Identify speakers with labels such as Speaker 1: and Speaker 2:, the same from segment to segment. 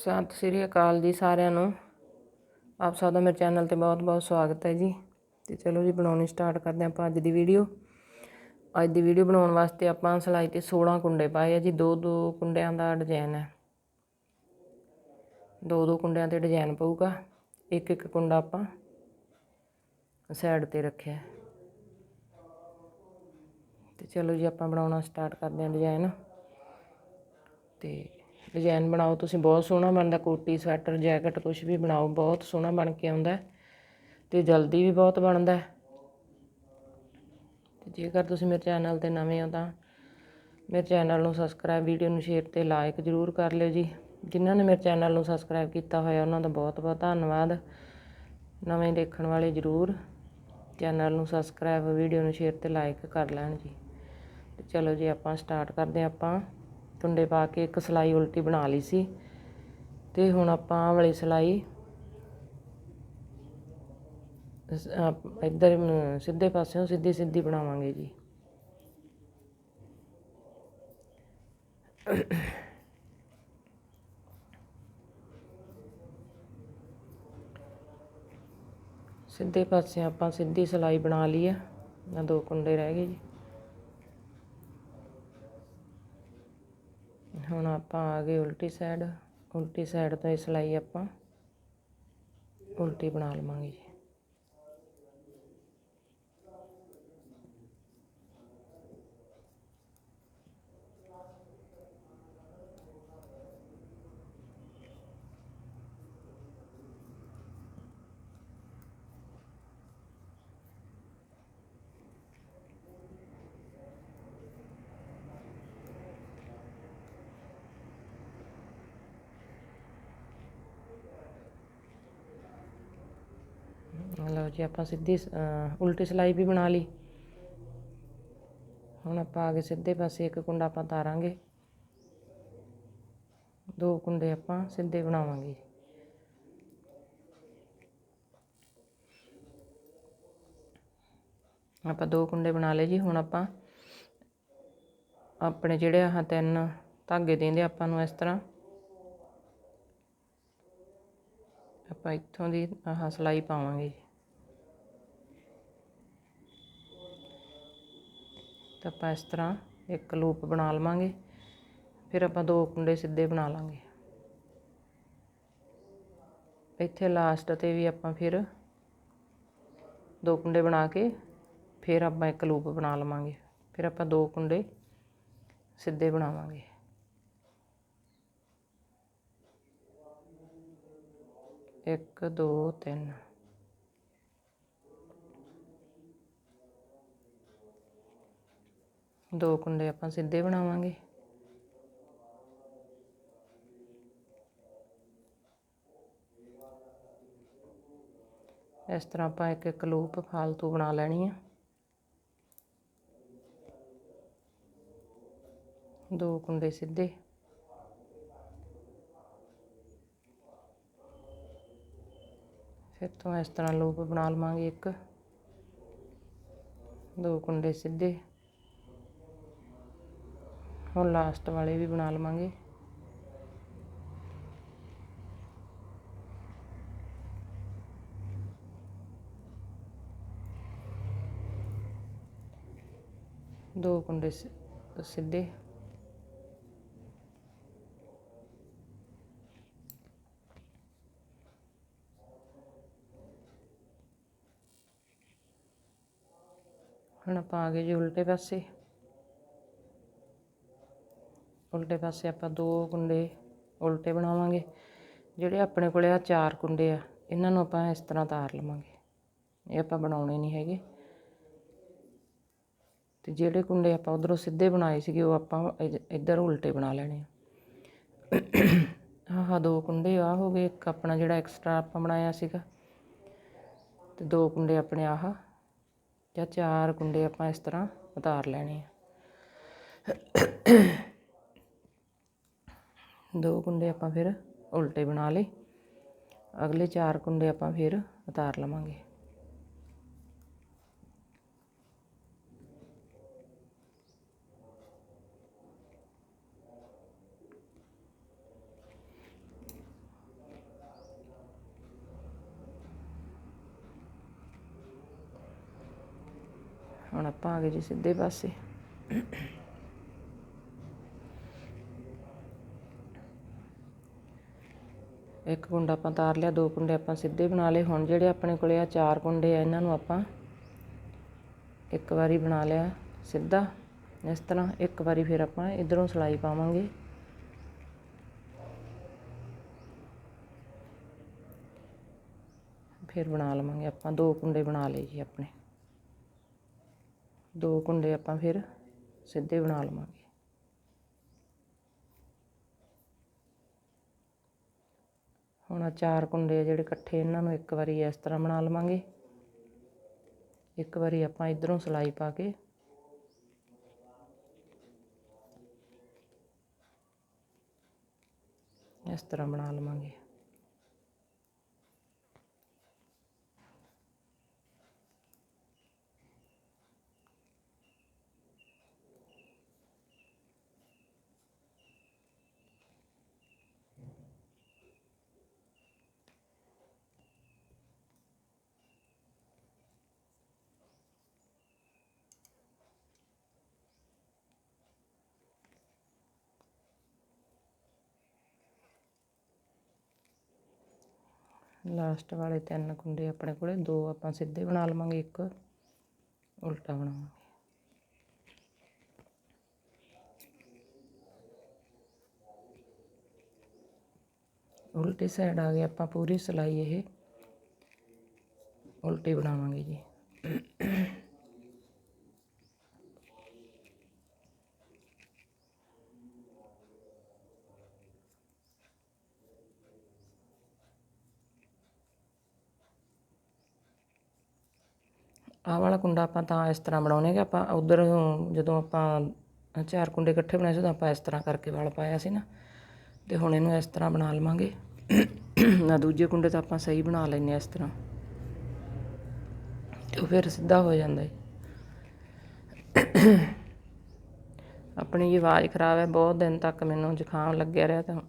Speaker 1: ਸਤਿ ਸ੍ਰੀ ਅਕਾਲ ਜੀ ਸਾਰਿਆਂ ਨੂੰ। ਆਪ ਸਭ ਦਾ ਮੇਰੇ ਚੈਨਲ ਤੇ ਬਹੁਤ-ਬਹੁਤ ਸਵਾਗਤ ਹੈ ਜੀ। ਤੇ ਚਲੋ ਜੀ, ਬਣਾਉਣੀ ਸਟਾਰਟ ਕਰਦੇ ਆਪਾਂ ਅੱਜ ਦੀ ਵੀਡੀਓ ਅੱਜ ਦੀ ਵੀਡੀਓ ਬਣਾਉਣ ਵਾਸਤੇ ਆਪਾਂ ਸਲਾਈ ਤੇ 16 ਕੁੰਡੇ ਪਾਏ ਆ ਜੀ। ਦੋ ਦੋ ਕੁੰਡਿਆਂ ਦਾ ਡਿਜ਼ਾਈਨ ਹੈ। ਦੋ ਦੋ ਕੁੰਡਿਆਂ ਤੇ ਡਿਜ਼ਾਈਨ ਪਊਗਾ। ਇੱਕ ਇੱਕ ਕੁੰਡਾ ਆਪਾਂ ਸਾਈਡ ਤੇ ਰੱਖਿਆ ਹੈ। ਤੇ ਚਲੋ ਜੀ, ਆਪਾਂ ਬਣਾਉਣਾ ਸਟਾਰਟ ਕਰਦੇ ਹਾਂ ਡਿਜ਼ਾਈਨ ਤੇ ਡਿਜ਼ਾਈਨ ਬਣਾਓ, ਤੁਸੀਂ ਬਹੁਤ ਸੋਹਣਾ ਬਣਦਾ, ਕੋਟੀ, ਸਵੈਟਰ, ਜੈਕਟ ਕੁਝ ਵੀ ਬਣਾਓ, ਬਹੁਤ ਸੋਹਣਾ ਬਣ ਕੇ ਆਉਂਦਾ ਹੈ ਤੇ ਜਲਦੀ ਵੀ ਬਹੁਤ ਬਣਦਾ ਹੈ। ਤੇ ਜੇਕਰ ਤੁਸੀਂ ਮੇਰੇ ਚੈਨਲ ਤੇ ਨਵੇਂ ਹੋ ਤਾਂ ਮੇਰੇ ਚੈਨਲ ਨੂੰ ਸਬਸਕ੍ਰਾਈਬ ਵੀਡੀਓ ਨੂੰ ਸ਼ੇਅਰ ਤੇ ਲਾਈਕ ਜ਼ਰੂਰ ਕਰ ਲਿਓ ਜੀ। ਜਿਨ੍ਹਾਂ ਨੇ ਮੇਰੇ ਚੈਨਲ ਨੂੰ ਸਬਸਕ੍ਰਾਈਬ ਕੀਤਾ ਹੋਇਆ, ਉਹਨਾਂ ਦਾ ਬਹੁਤ ਬਹੁਤ ਧੰਨਵਾਦ। ਨਵੇਂ ਦੇਖਣ ਵਾਲੇ ਜ਼ਰੂਰ ਚੈਨਲ ਨੂੰ ਸਬਸਕ੍ਰਾਈਬ ਵੀਡੀਓ ਨੂੰ ਸ਼ੇਅਰ ਤੇ ਲਾਈਕ ਕਰ ਲੈਣ ਜੀ। ਤੇ ਚਲੋ ਜੀ, ਆਪਾਂ ਸਟਾਰਟ ਕਰਦੇ ਹਾਂ ਆਪਾਂ। ਟੁੰਡੇ ਪਾ ਕੇ ਇੱਕ ਸਲਾਈ ਉਲਟੀ ਬਣਾ ਲਈ ਸੀ ਤੇ ਹੁਣ ਆਪਾਂ ਆਹ ਵਾਲੀ ਸਲਾਈ ਇੱਧਰ ਸਿੱਧੇ ਪਾਸਿਓਂ ਸਿੱਧੀ ਸਿੱਧੀ ਬਣਾਵਾਂਗੇ ਜੀ। ਸਿੱਧੇ ਪਾਸੇ ਆਪਾਂ ਸਿੱਧੀ ਸਲਾਈ ਬਣਾ ਲਈ ਆ। ਆ ਦੋ ਕੁੰਡੇ ਰਹਿ ਗਏ ਜੀ। ਹੁਣ ਆਪਾਂ ਆ ਗਏ ਉਲਟੀ ਸਾਈਡ ਉਲਟੀ ਸਾਈਡ ਤੋਂ ਇਹ ਸਲਾਈ ਆਪਾਂ ਉਲਟੀ ਬਣਾ ਲਵਾਂਗੇ ਜੇ, ਆਪਾਂ ਸਿੱਧੀ ਉਲਟੀ ਸਲਾਈ ਵੀ ਬਣਾ ਲਈ। ਹੁਣ ਆਪਾਂ ਆ ਗਏ ਸਿੱਧੇ ਪਾਸੇ ਇੱਕ ਕੁੰਡਾ ਆਪਾਂ ਤਾਰਾਂਗੇ। ਦੋ ਕੁੰਡੇ ਆਪਾਂ ਸਿੱਧੇ ਬਣਾਵਾਂਗੇ। ਆਪਾਂ ਦੋ ਕੁੰਡੇ ਬਣਾ ਲਏ ਜੀ, ਹੁਣ ਆਪਾਂ ਆਪਣੇ ਜਿਹੜੇ ਆਹ ਤਿੰਨ ਧਾਗੇ ਦਿੰਦੇ ਆਪਾਂ ਨੂੰ ਇਸ ਤਰ੍ਹਾਂ। ਆਪਾਂ ਇੱਥੋਂ ਦੀ ਆਹ ਸਲਾਈ ਪਾਵਾਂਗੇ ਤਾਂ ਆਪਾਂ ਇਸ ਤਰ੍ਹਾਂ ਇੱਕ ਲੂਪ ਬਣਾ ਲਵਾਂਗੇ। ਫਿਰ ਆਪਾਂ ਦੋ ਕੁੰਡੇ ਸਿੱਧੇ ਬਣਾ ਲਾਂਗੇ। ਇੱਥੇ ਲਾਸਟ ਤੇ ਵੀ ਆਪਾਂ ਫਿਰ ਦੋ ਕੁੰਡੇ ਬਣਾ ਕੇ ਫਿਰ ਆਪਾਂ ਇੱਕ ਲੂਪ ਬਣਾ ਲਵਾਂਗੇ। ਫਿਰ ਆਪਾਂ ਦੋ ਕੁੰਡੇ ਸਿੱਧੇ ਬਣਾਵਾਂਗੇ। ਇੱਕ, ਦੋ, ਤਿੰਨ। ਦੋ ਕੁੰਡੇ ਆਪਾਂ ਸਿੱਧੇ ਬਣਾਵਾਂਗੇ। ਇਸ ਤਰ੍ਹਾਂ ਆਪਾਂ ਇੱਕ ਇੱਕ ਲੂਪ ਫਾਲਤੂ ਬਣਾ ਲੈਣੀ ਆ। ਦੋ ਕੁੰਡੇ ਸਿੱਧੇ। ਫਿਰ ਤੋਂ ਇਸ ਤਰ੍ਹਾਂ ਲੂਪ ਬਣਾ ਲਵਾਂਗੇ ਇੱਕ। ਦੋ ਕੁੰਡੇ ਸਿੱਧੇ। ਹੁਣ ਲਾਸਟ ਵਾਲੇ ਵੀ ਬਣਾ ਲਵਾਂਗੇ। ਦੋ ਕੁੰਡੇ ਸਿੱਧੇ। ਹੁਣ ਆਪਾਂ ਆ ਗਏ ਜੀ ਉਲਟੇ ਪਾਸੇ। ਉਲਟੇ ਪਾਸੇ ਆਪਾਂ ਦੋ ਕੁੰਡੇ ਉਲਟੇ ਬਣਾਵਾਂਗੇ, ਜਿਹੜੇ ਆਪਣੇ ਕੋਲੇ ਆ ਚਾਰ ਕੁੰਡੇ ਆ, ਇਹਨਾਂ ਨੂੰ ਆਪਾਂ ਇਸ ਤਰ੍ਹਾਂ ਤਾਰ ਲਵਾਂਗੇ। ਇਹ ਆਪਾਂ ਬਣਾਉਣੇ ਨਹੀਂ ਹੈਗੇ। ਤੇ ਜਿਹੜੇ ਕੁੰਡੇ ਆਪਾਂ ਉਧਰੋਂ ਸਿੱਧੇ ਬਣਾਏ ਸੀਗੇ, ਉਹ ਆਪਾਂ ਇਧ- ਇੱਧਰ ਉਲਟੇ ਬਣਾ ਲੈਣੇ ਆ। ਆਹ ਦੋ ਕੁੰਡੇ ਆ ਹੋ ਗਏ, ਇੱਕ ਆਪਣਾ ਜਿਹੜਾ ਐਕਸਟਰਾ ਆਪਾਂ ਬਣਾਇਆ ਸੀਗਾ। ਤੇ ਦੋ ਕੁੰਡੇ ਆਪਣੇ ਆਹ, ਜਾਂ ਚਾਰ ਕੁੰਡੇ ਆਪਾਂ ਇਸ ਤਰ੍ਹਾਂ ਉਤਾਰ ਲੈਣੇ ਆ। ਦੋ ਕੁੰਡੇ ਆਪਾਂ ਫਿਰ ਉਲਟੇ ਬਣਾ ਲਏ। ਅਗਲੇ ਚਾਰ ਕੁੰਡੇ ਆਪਾਂ ਫਿਰ ਉਤਾਰ ਲਵਾਂਗੇ। ਹੁਣ ਆਪਾਂ ਆ ਗਏ ਜੀ ਸਿੱਧੇ ਪਾਸੇ। ਇੱਕ ਕੁੰਡਾ ਆਪਾਂ ਤਾਰ ਲਿਆ, ਦੋ ਕੁੰਡੇ ਆਪਾਂ ਸਿੱਧੇ ਬਣਾ ਲਏ। ਹੁਣ ਜਿਹੜੇ ਆਪਣੇ ਕੋਲੇ ਆ ਚਾਰ ਕੁੰਡੇ ਆ, ਇਹਨਾਂ ਨੂੰ ਆਪਾਂ ਇੱਕ ਵਾਰੀ ਬਣਾ ਲਿਆ ਸਿੱਧਾ। ਇਸ ਤਰ੍ਹਾਂ ਇੱਕ ਵਾਰੀ ਫਿਰ ਆਪਾਂ ਇਧਰੋਂ ਸਲਾਈ ਪਾਵਾਂਗੇ। ਫਿਰ ਬਣਾ ਲਵਾਂਗੇ ਆਪਾਂ, ਦੋ ਕੁੰਡੇ ਬਣਾ ਲਏ ਜੀ ਆਪਣੇ। ਦੋ ਕੁੰਡੇ ਆਪਾਂ ਫਿਰ ਸਿੱਧੇ ਬਣਾ ਲਵਾਂਗੇ। ਹੁਣ ਆਹ ਚਾਰ ਕੁੰਡੇ ਆ ਜਿਹੜੇ ਇਕੱਠੇ ਇਹਨਾਂ ਨੂੰ ਇੱਕ ਵਾਰੀ ਇਸ ਤਰ੍ਹਾਂ ਬਣਾ ਲਵਾਂਗੇ। ਇੱਕ ਵਾਰੀ ਆਪਾਂ ਇਧਰੋਂ ਸਲਾਈ ਪਾ ਕੇ ਇਸ ਤਰ੍ਹਾਂ ਬਣਾ ਲਵਾਂਗੇ। ਲਾਸਟ ਵਾਲੇ ਤਿੰਨ ਕੁੰਡੇ ਆਪਣੇ ਕੋਲੇ, ਦੋ ਆਪਾਂ ਸਿੱਧੇ ਬਣਾ ਲਵਾਂਗੇ, ਇੱਕ ਉਲਟਾ ਬਣਾਵਾਂਗੇ। ਉਲਟੀ ਸਾਈਡ ਆ ਗਏ ਆਪਾਂ ਪੂਰੀ ਸਲਾਈ ਇਹ। ਉਲਟੀ ਬਣਾਵਾਂਗੇ ਜੀ। ਆਹ ਵਾਲਾ ਕੁੰਡਾ ਆਪਾਂ ਤਾਂ ਇਸ ਤਰ੍ਹਾਂ ਬਣਾਉਣੇ ਕਿ ਆਪਾਂ ਉਧਰ ਜਦੋਂ ਆਪਾਂ ਚਾਰ ਕੁੰਡੇ ਇਕੱਠੇ ਬਣਾਏ ਸੀ ਉਦੋਂ ਆਪਾਂ ਇਸ ਤਰ੍ਹਾਂ ਕਰਕੇ ਵਲ ਪਾਇਆ ਸੀ ਨਾ। ਤੇ ਹੁਣ ਇਹਨੂੰ ਇਸ ਤਰ੍ਹਾਂ ਬਣਾ ਲਵਾਂਗੇ। ਨਾ ਦੂਜੇ ਕੁੰਡੇ ਤਾਂ ਆਪਾਂ ਸਹੀ ਬਣਾ ਲੈਨੇ ਆ ਇਸ ਤਰ੍ਹਾਂ। ਉਹ ਫਿਰ ਸਿੱਧਾ ਹੋ ਜਾਂਦਾ ਹੈ ਆਪਣੀ ਆਵਾਜ਼ ਖਰਾਬ ਹੈ, ਬਹੁਤ ਦਿਨ ਤੱਕ ਮੈਨੂੰ ਜ਼ੁਕਾਮ ਲੱਗਿਆ ਰਿਹਾ ਤਾਂ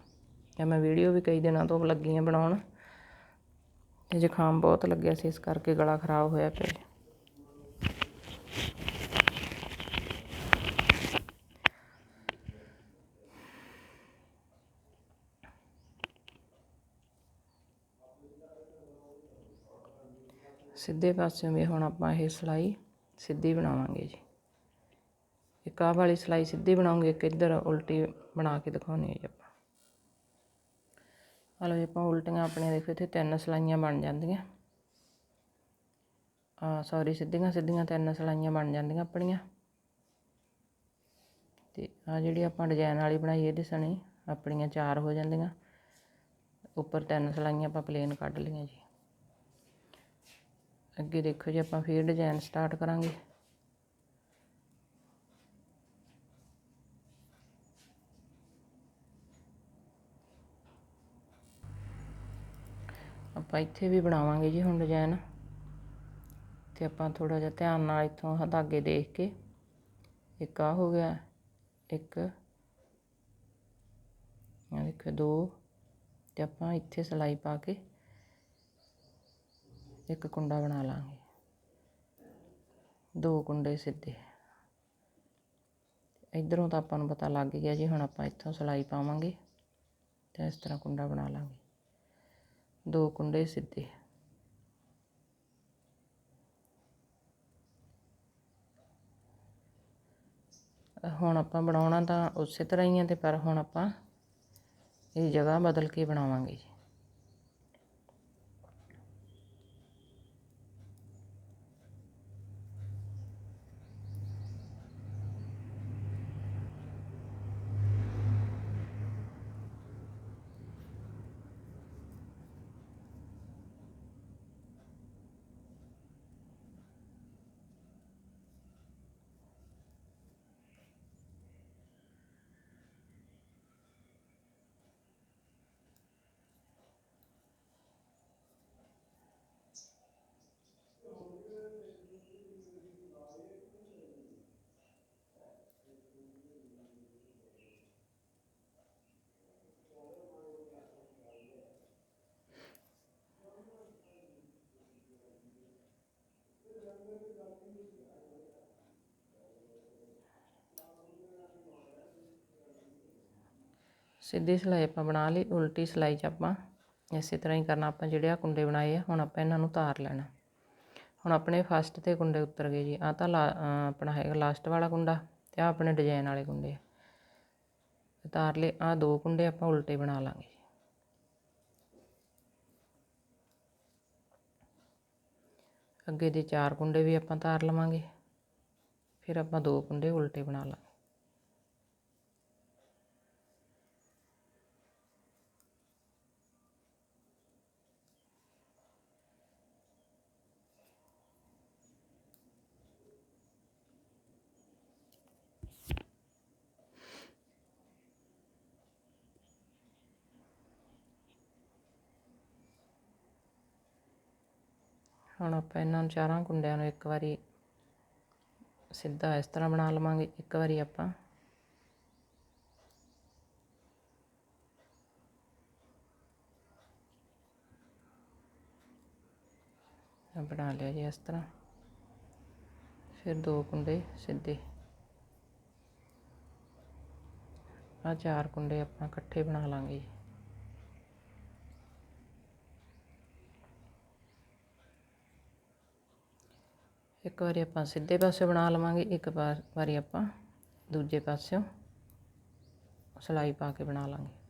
Speaker 1: ਇਹ ਮੈਂ ਵੀਡੀਓ ਵੀ ਕਈ ਦਿਨਾਂ ਤੋਂ ਲੱਗੀ ਹਾਂ ਬਣਾਉਣ। ਤੇ ਜ਼ੁਕਾਮ ਬਹੁਤ ਲੱਗਿਆ ਸੀ, ਇਸ ਕਰਕੇ ਗਲਾ ਖਰਾਬ ਹੋਇਆ ਪਿਆ ਸਿੱਧੇ ਪਾਸਿਓਂ ਵੀ ਹੁਣ ਆਪਾਂ ਇਹ ਸਲਾਈ ਸਿੱਧੀ ਬਣਾਵਾਂਗੇ ਜੀ। ਇੱਕ ਆਹ ਵਾਲੀ ਸਲਾਈ ਸਿੱਧੀ ਬਣਾਉਂਗੇ, ਇੱਕ ਇੱਧਰ ਉਲਟੀ ਬਣਾ ਕੇ ਦਿਖਾਉਣੀ ਹੈ ਜੀ ਆਪਾਂ। ਆ ਜੀ, ਆਪਾਂ ਉਲਟੀਆਂ ਆਪਣੀਆਂ ਦੇਖੋ ਇੱਥੇ ਤਿੰਨ ਸਲਾਈਆਂ ਬਣ ਜਾਂਦੀਆਂ। ਆ ਸੌਰੀ ਸਿੱਧੀਆਂ ਸਿੱਧੀਆਂ ਤਿੰਨ ਸਲਾਈਆਂ ਬਣ ਜਾਂਦੀਆਂ ਆਪਣੀਆਂ। ਤੇ ਆ ਜਿਹੜੀ ਆਪਾਂ ਡਿਜ਼ਾਈਨ ਵਾਲੀ ਬਣਾਈ ਇਹਦੇ ਸਣੇ ਆਪਣੀਆਂ ਚਾਰ ਹੋ ਜਾਂਦੀਆਂ। ਉੱਪਰ ਤਿੰਨ ਸਲਾਈਆਂ ਆਪਾਂ ਪਲੇਨ ਕੱਢ ਲਈਆਂ ਜੀ। ਅੱਗੇ ਦੇਖੋ ਜੀ ਆਪਾਂ ਫੇਰ ਡਿਜ਼ਾਈਨ ਸਟਾਰਟ ਕਰਾਂਗੇ। ਆਪਾਂ ਇੱਥੇ ਵੀ ਬਣਾਵਾਂਗੇ ਜੀ ਹੁਣ ਡਿਜ਼ਾਈਨ ਤੇ ਆਪਾਂ ਥੋੜਾ ਜਿਹਾ ਧਿਆਨ ਨਾਲ ਇੱਥੋਂ ਧਾਗੇ ਦੇਖ ਕੇ ਇੱਕ ਆ ਹੋ ਗਿਆ, ਇੱਕ ਆ ਦੇਖੋ ਦੋ, ਤੇ ਆਪਾਂ ਇੱਥੇ ਸਲਾਈ ਪਾ ਕੇ ਇੱਕ ਕੁੰਡਾ ਬਣਾ ਲਾਂਗੇ। ਦੋ ਕੁੰਡੇ ਸਿੱਧੇ। ਇਧਰੋਂ ਤਾਂ ਆਪਾਂ ਨੂੰ ਪਤਾ ਲੱਗ ਗਿਆ ਜੀ, ਹੁਣ ਆਪਾਂ ਇੱਥੋਂ ਸਲਾਈ ਪਾਵਾਂਗੇ ਤੇ ਇਸ ਤਰ੍ਹਾਂ ਕੁੰਡਾ ਬਣਾ ਲਾਂਗੇ। ਦੋ ਕੁੰਡੇ ਸਿੱਧੇ। ਹੁਣ ਆਪਾਂ ਬਣਾਉਣਾ ਤਾਂ ਉਸੇ ਤਰ੍ਹਾਂ ਹੀ ਆ ਤੇ ਪਰ ਹੁਣ ਆਪਾਂ ਇਹ ਜਗ੍ਹਾ ਬਦਲ ਕੇ ਬਣਾਵਾਂਗੇ ਜੀ। ਸਿੱਧੀ ਸਿਲਾਈ ਆਪਾਂ ਬਣਾ ਲਈ, ਉਲਟੀ ਸਿਲਾਈ 'ਚ ਆਪਾਂ ਇਸੇ ਤਰ੍ਹਾਂ ਹੀ ਕਰਨਾ, ਆਪਾਂ ਜਿਹੜੇ ਆ ਕੁੰਡੇ ਬਣਾਏ ਆ, ਹੁਣ ਆਪਾਂ ਇਹਨਾਂ ਨੂੰ ਤਾਰ ਲੈਣਾ। ਹੁਣ ਆਪਣੇ ਫਸਟ ਤੇ ਕੁੰਡੇ ਉਤਰ ਗਏ ਜੀ ਆ ਤਾਂ ਲਾ- ਆਪਣਾ ਹੈਗਾ ਲਾਸਟ ਵਾਲਾ ਕੁੰਡਾ ਤੇ ਆ ਆਪਣੇ ਡਿਜ਼ਾਈਨ ਵਾਲੇ ਕੁੰਡੇ ਉਤਾਰ ਤਾਰ ਲਏ ਆ ਦੋ ਕੁੰਡੇ ਆਪਾਂ ਉਲਟੇ ਬਣਾ ਲਾਂਗੇ ਜੀ। ਅੱਗੇ ਦੇ ਚਾਰ ਕੁੰਡੇ ਵੀ ਆਪਾਂ ਤਾਰ ਲਵਾਂਗੇ, ਫਿਰ ਆਪਾਂ ਦੋ ਕੁੰਡੇ ਉਲਟੇ ਬਣਾ ਲਾਂਗੇ। ਹੁਣ ਆਪਾਂ ਇਹਨਾਂ ਨੂੰ ਚਾਰਾਂ ਕੁੰਡਿਆਂ ਨੂੰ ਇੱਕ ਵਾਰੀ ਸਿੱਧਾ ਇਸ ਤਰ੍ਹਾਂ ਬਣਾ ਲਵਾਂਗੇ, ਇੱਕ ਵਾਰੀ ਆਪਾਂ। ਬਣਾ ਲਿਆ ਜੀ ਇਸ ਤਰ੍ਹਾਂ। ਫਿਰ ਦੋ ਕੁੰਡੇ ਸਿੱਧੇ। ਆ ਚਾਰ ਕੁੰਡੇ ਆਪਾਂ ਇਕੱਠੇ ਬਣਾ ਲਾਂਗੇ ਜੀ। ਇੱਕ ਵਾਰੀ ਆਪਾਂ ਸਿੱਧੇ ਪਾਸੇ ਬਣਾ ਲਵਾਂਗੇ, ਇੱਕ ਵਾਰ- ਵਾਰੀ ਆਪਾਂ ਦੂਜੇ ਪਾਸਿਓਂ ਸਿਲਾਈ ਪਾ ਕੇ ਬਣਾ ਲਾਂਗੇ।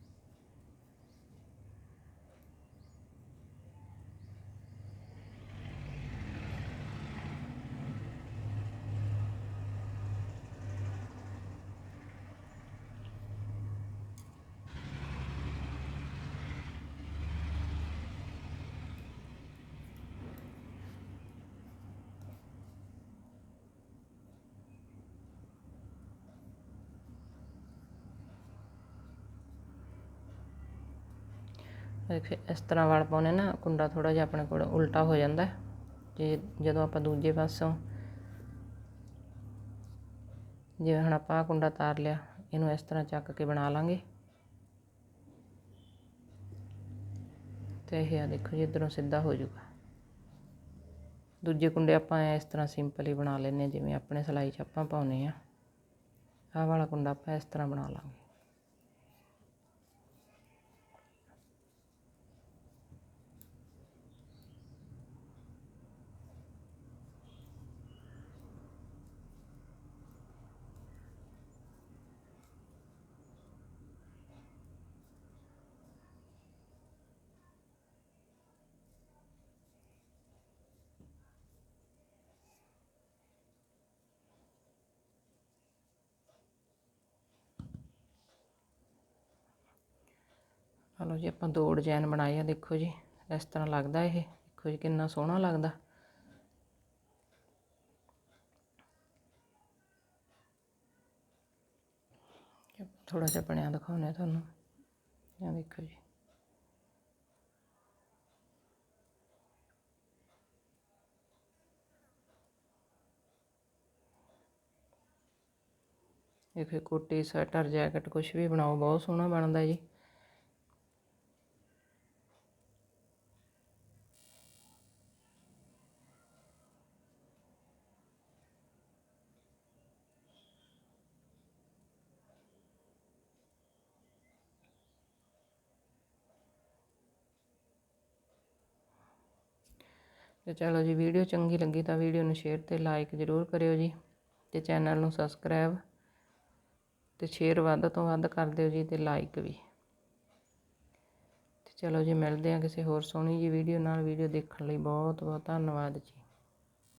Speaker 1: ਦੇਖੋ ਇਸ ਤਰ੍ਹਾਂ ਵਲ ਪਾਉਨੇ ਨਾ, ਕੁੰਡਾ ਥੋੜਾ ਜਿਹਾ ਆਪਣੇ ਕੋਲ ਉਲਟਾ ਹੋ ਜਾਂਦਾ ਜੇ, ਜਦੋਂ ਆਪਾਂ ਦੂਜੇ ਪਾਸੋਂ ਜਿਵੇਂ ਹੁਣ ਆਪਾਂ ਆਹ ਕੁੰਡਾ ਤਾਰ ਲਿਆ, ਇਹਨੂੰ ਇਸ ਤਰ੍ਹਾਂ ਚੱਕ ਕੇ ਬਣਾ ਲਾਂਗੇ। ਤੇ ਇਹ ਆ ਦੇਖੋ ਜੀ, ਇਧਰੋਂ ਸਿੱਧਾ ਹੋ ਜਾਊਗਾ। ਦੂਜੇ ਕੁੰਡੇ ਆਪਾਂ ਇਸ ਤਰ੍ਹਾਂ ਸਿੰਪਲ ਹੀ ਬਣਾ ਲੈਨੇ ਜਿਵੇਂ ਆਪਣੇ ਸਿਲਾਈ 'ਚ ਆਪਾਂ ਪਾਉਨੇ ਆ ਆਹ ਵਾਲਾ ਕੁੰਡਾ ਆਪਾਂ ਇਸ ਤਰ੍ਹਾਂ ਬਣਾ ਲਾਂਗੇ। ਹਲੋ ਜੀ, ਆਪਾਂ ਦੋ ਡਿਜ਼ਾਈਨ ਬਣਾਏ ਆ, ਦੇਖੋ ਜੀ, ਇਸ ਤਰ੍ਹਾਂ ਲੱਗਦਾ ਇਹ। ਦੇਖੋ ਜੀ, ਕਿੰਨਾ ਸੋਹਣਾ ਲੱਗਦਾ। ਥੋੜਾ ਜਿਹਾ ਬਣਿਆ ਦਿਖਾਉਂਦੇ ਆ ਤੁਹਾਨੂੰ। ਇਹ ਦੇਖੋ ਜੀ। ਦੇਖੋ ਕੋਟੀ, ਸਵੈਟਰ, ਜੈਕਟ ਕੁਝ ਵੀ ਬਣਾਓ, ਬਹੁਤ ਸੋਹਣਾ ਬਣਦਾ ਜੀ। ਤੇ ਚਲੋ ਜੀ, ਵੀਡੀਓ ਚੰਗੀ ਲੱਗੀ ਤਾਂ ਵੀਡੀਓ ਨੂੰ ਸ਼ੇਅਰ ਤੇ ਲਾਈਕ ਜ਼ਰੂਰ ਕਰਿਓ ਜੀ ਤੇ ਚੈਨਲ ਨੂੰ ਸਬਸਕ੍ਰਾਈਬ ਤੇ ਸ਼ੇਅਰ ਵੱਧ ਤੋਂ ਵੱਧ ਕਰ ਦਿਓ ਜੀ ਤੇ ਲਾਈਕ ਵੀ। ਤੇ ਚਲੋ ਜੀ, ਮਿਲਦੇ ਹਾਂ ਕਿਸੇ ਹੋਰ ਸੋਹਣੀ ਜੀ ਵੀਡੀਓ ਨਾਲ। ਵੀਡੀਓ ਦੇਖਣ ਲਈ ਬਹੁਤ ਬਹੁਤ ਧੰਨਵਾਦ ਜੀ।